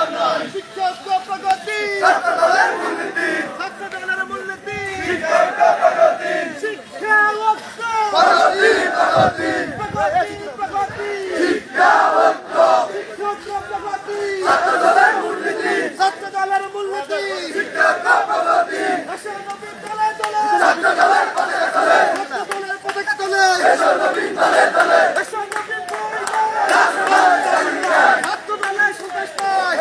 শিক্ষক প্রগতি। ছাত্র দলের মূলনীতি। শিক্ষা ঐক্য প্রগতি প্রগতি। শিক্ষক প্রগতি। ছাত্র দলের মূলনীতি দেশের নবীন দলে দলে ছাত্র দলের পতাকা দলে দেশের নবীন ছাত্র দলের সন্দেশ নয়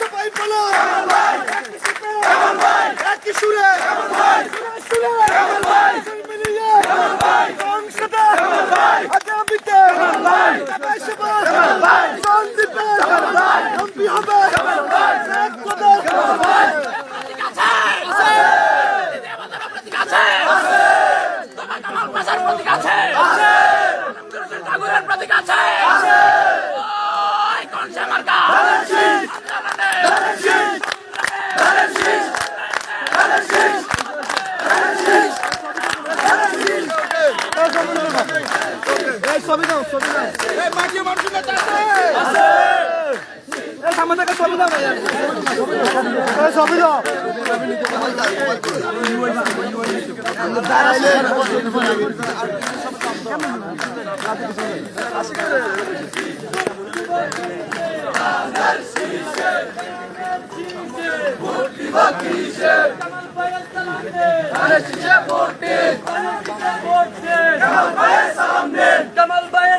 সবাই বলো একই সুরে সুরে মিলিয়ে সংসদে আগামীতে বিধানসভা সন্দীপে এমপি হবে এক কদম ঠাকুরের প্রতীক আছে ওই কোন সে মার্কা কামাল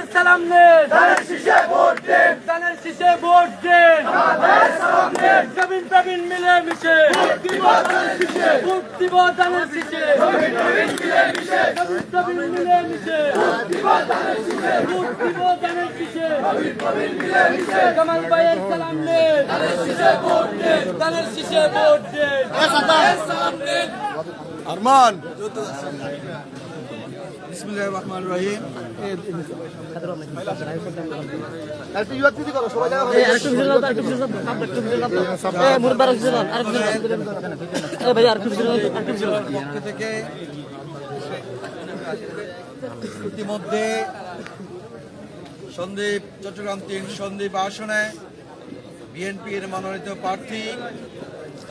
सलाम ने धनर शीशे वोट दे धनर शीशे वोट दे हमारे सलाम ने कबिन कबिन मिले मिशे मुक्ति बाद धनर शीशे मुक्ति बाद धनर शीशे कबिन कबिन मिले मिशे कबिन कबिन मिले मिशे मुक्ति बाद धनर शीशे मुक्ति बाद धनर शीशे कबिन कबिन मिले मिशे कमल भाई सलाम ने धनर शीशे वोट दे धनर शीशे वोट दे सलाम ने अरमान ইতিমধ্যে সন্দীপ চট্টগ্রাম তিন, সন্দীপ আসনে বিএনপির মনোনীত প্রার্থী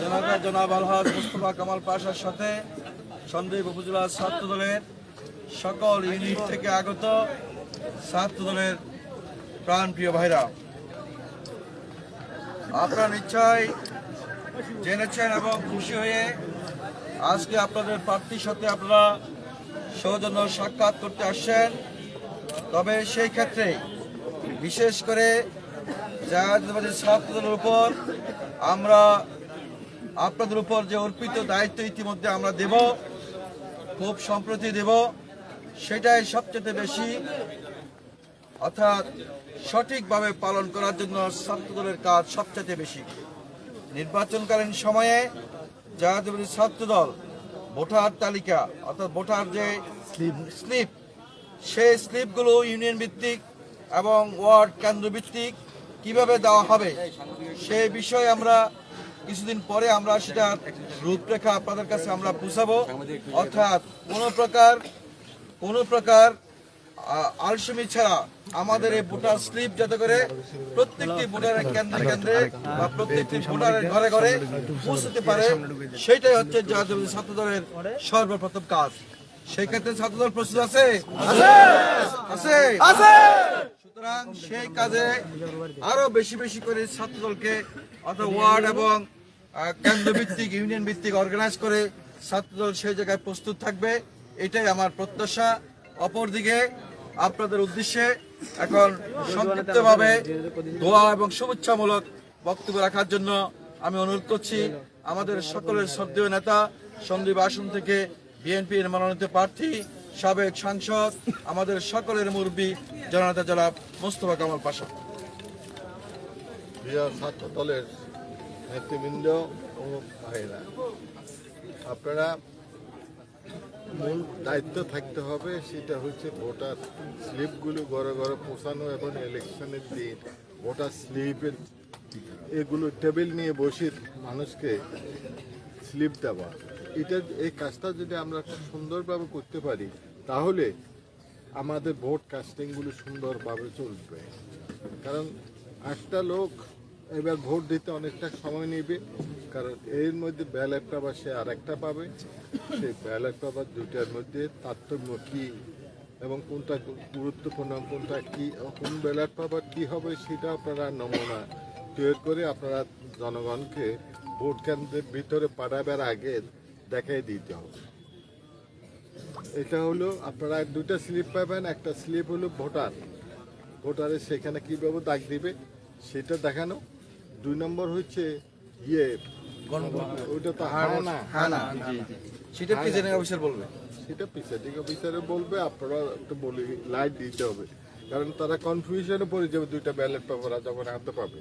জনাবা জনাব আলহাজ মুস্তফা কামাল পাশার সাথে সন্দীপ উপজেলা ছাত্র দলের সকল ইউনিট থেকে আগত ছাত্র দলের প্রাণপ্রিয় ভাইরা, আপনারা নিশ্চয় জেনেছেন এবং খুশি হয়ে আজকে আপনাদের প্রার্থীর সাথে আপনারা সৌজন্য সাক্ষাৎ করতে আসছেন। তবে সেই ক্ষেত্রে বিশেষ করে জাহাজবাদী ছাত্রদের উপর আমরা আপনাদের উপর যে অর্পিত দায়িত্ব ইতিমধ্যে আমরা দেব, খুব সম্প্রতি দেব। সেটাই সবচেয়ে বেশি অর্থাৎ সঠিকভাবে পালন করার জন্য ছাত্রদলের কাজ সবচেয়ে বেশি। নির্বাচনকালীন সময়ে জাতীয় ছাত্রদল ভোটার তালিকা অর্থাৎ ভোটার যে স্লিপ সেই স্লিপগুলো ইউনিয়ন ভিত্তিক এবং ওয়ার্ড কেন্দ্র ভিত্তিক কীভাবে দেওয়া হবে সেই বিষয়ে আমরা কিছুদিন পরে আমরা সেটা রূপরেখা আপনাদের কাছে আমরা পৌঁছাবো অর্থাৎ কোনো প্রকার কোনো প্রকার আলসেমি ছাড়া আমাদের এই ভোটার স্লিপ যাতে করে প্রত্যেকটি ভোটারের কেন্দ্রে কেন্দ্রে বা প্রত্যেকটি ভোটারের ঘরে ঘরে পৌঁছতে পারে সেটাই হচ্ছে জাতীয় ছাত্র দলের সর্বপ্রথম কাজ। সেই ক্ষেত্রে ছাত্রদল প্রস্তুত আছে? আছে! আছে! সুতরাং সেই কাজে আরও বেশি বেশি করে ছাত্রদলকে অর্থাৎ ওয়ার্ড এবং কেন্দ্র ভিত্তিক ইউনিয়ন ভিত্তিক অর্গানাইজ করে ছাত্রদল সেই জায়গায় প্রস্তুত থাকবে। এটাই আমার প্রত্যাশা। অপরদিকে আপনাদের উদ্দেশ্যে এখন সংক্ষিপ্তভাবে দোয়া এবং শুভেচ্ছামূলক বক্তব্য রাখার জন্য আমি অনুরোধ করছি আমাদের সকলের শ্রদ্ধেয় নেতা, সন্দীপ আসন থেকে বিএনপির মনোনীত প্রার্থী, সাবেক সাংসদ, আমাদের সকলের মুরব্বী, জননেতা জনাব মোস্তফা কামাল পাশা। ছাত্র দলের নেতৃবৃন্দ ও ভাইরা আপনারা মূল দায়িত্ব থাকতে হবে, সেটা হচ্ছে ভোটার স্লিপগুলো ঘরে ঘরে পৌঁছানো এবং ইলেকশনের দিন ভোটার স্লিপের এগুলো টেবিল নিয়ে বসে মানুষকে স্লিপ দেওয়া। এটা এই কাজটা যদি আমরা সুন্দরভাবে করতে পারি, তাহলে আমাদের ভোট কাস্টিংগুলো সুন্দরভাবে চলবে। কারণ একটা লোক এবার ভোট দিতে অনেকটা সময় নেবে, কারণ এর মধ্যে ব্যালট পেপার সে আর একটা পাবে। সেই ব্যালট পেপার দুইটার মধ্যে তারতম্য কী এবং কোনটা গুরুত্বপূর্ণ কোনটা কি কোন ব্যালট পেপার কী হবে সেটা আপনারা নমুনা তৈরি করে আপনারা জনগণকে ভোট কেন্দ্রের ভিতরে পাঠাবার আগে দেখাই দিতে হবে। এটা হলো আপনারা দুটো স্লিপ পাবেন, একটা স্লিপ হলো ভোটার। ভোটারের সেখানে কীভাবে দাগ দিবে সেটা দেখানো দুই নম্বর হচ্ছে ইয়ে ওইটা তো হানা। হানা সেটা প্রেসিডেন্ট অফিসার বলবে? সেটা প্রিসাইডিং অফিসারে বলবে আপনারা একটু বলি লাইট দিতে হবে। কারণ তারা কনফিউশনে পড়ে যাবে দুইটা ব্যালট পেপার যখন হাতে পাবে।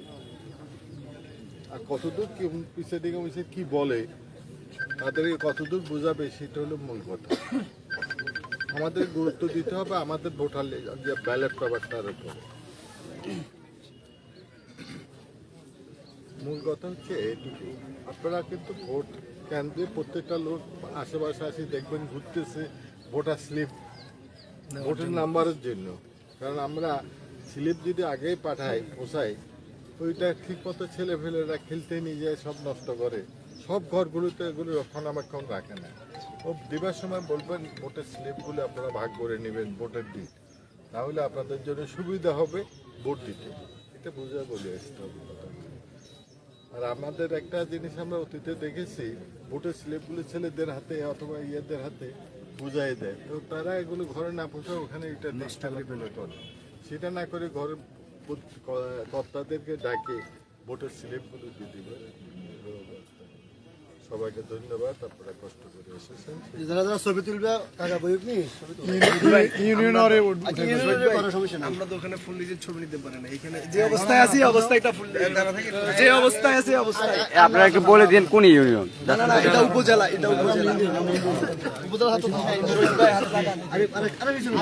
আর কতদূর কি প্রিসাইডিং অফিসার কি বলে তাদেরকে কতদূর বোঝাবে সেটা হলো মূল কথা। আমাদের গুরুত্ব দিতে হবে আমাদের ভোটার যে ব্যালট পেপারটার উপরে। মূল কথা হচ্ছে এইটুকু আপনারা কিন্তু ভোট কেন্দ্রে প্রত্যেকটা লোক আশেপাশে আসি দেখবেন ঘুরতেছে ভোটার স্লিপ। ভোটের নাম্বারের জন্য। কারণ আমরা স্লিপ যদি আগেই পাঠাই পোষাই ওইটা ঠিক মতো ছেলে ফেলেরা খেলতে নিয়ে যায় সব নষ্ট করে। সব ঘরগুলোতে এগুলো রক্ষণাবেক্ষণ রাখে না। ও দিবার সময় বলবেন ভোটের স্লিপগুলো আপনারা ভাগ করে নেবেন ভোটের দিন। তাহলে আপনাদের জন্য সুবিধা হবে ভোট দিতে। এটা বুঝে বলে আসতে হবে। আর আমাদের একটা জিনিস আমরা অতীতে দেখেছি ভোটের স্লিপগুলো ছেলেদের হাতে অথবা ইয়েদের হাতে বুঝাই দেয়। তো তারা এগুলো ঘরে না পোষা ওখানে এটা করে সেটা না করে ঘরে কর্তাদেরকে ডাকে ভোটের স্লিপগুলো দিয়ে দিবে। সবাইকে ধন্যবাদ আপনারা কষ্ট করে এসেছেন যারা যারা ছবি তুলবে টাকা বইক নি ইউনিয়নের কোনো সমস্যা নেই আমরা তো ওখানে ফুল নিজের ছবি নিতে পারি না এখানে যে অবস্থায় আছি অবস্থায় এটা ফুল যে অবস্থায় আছি অবস্থায় আপনারা একটু বলে দিন কোন ইউনিয়ন না না না এটা উপজেলা এটা উপজেলা উপজেলা হাতে আরে আরে আরে কিছু না।